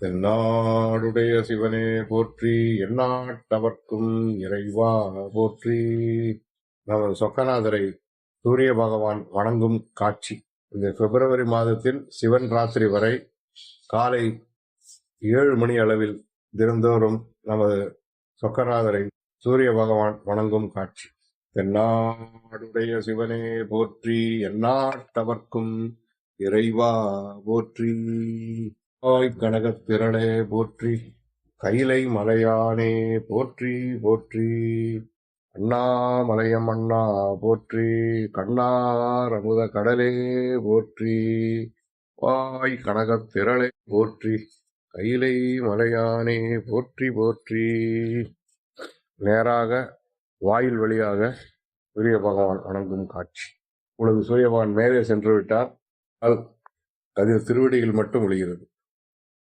தென்னாடுடைய சிவனே போற்றி எந்நாட்டவர்க்கும் இறைவா போற்றி. நமது சொக்கநாதரை சூரிய பகவான் வணங்கும் காட்சி. இந்த பிப்ரவரி மாதத்தில் சிவன் ராத்திரி வரை காலை ஏழு மணி அளவில் தினந்தோறும் நமது சொக்கநாதரை சூரிய பகவான் வணங்கும் காட்சி. தென்னாடுடைய சிவனே போற்றி எந்நாட்டவர்க்கும் இறைவா போற்றி. கனகத் திரளே போற்றி கைலை மலையானே போற்றி போற்றி. அண்ணாமலையம் அண்ணா போற்றி கண்ணார் அமுத கடலே போற்றி. வாய் கனகத் திரளே போற்றி கைலை மலையானே போற்றி போற்றி. நேராக வாயில் வழியாக சூரிய பகவான் வணங்கும் காட்சி. இப்பொழுது சூரிய பகவான் மேலே சென்று விட்டார் அது அது திருவடியில் மட்டும் ஒழிகிறது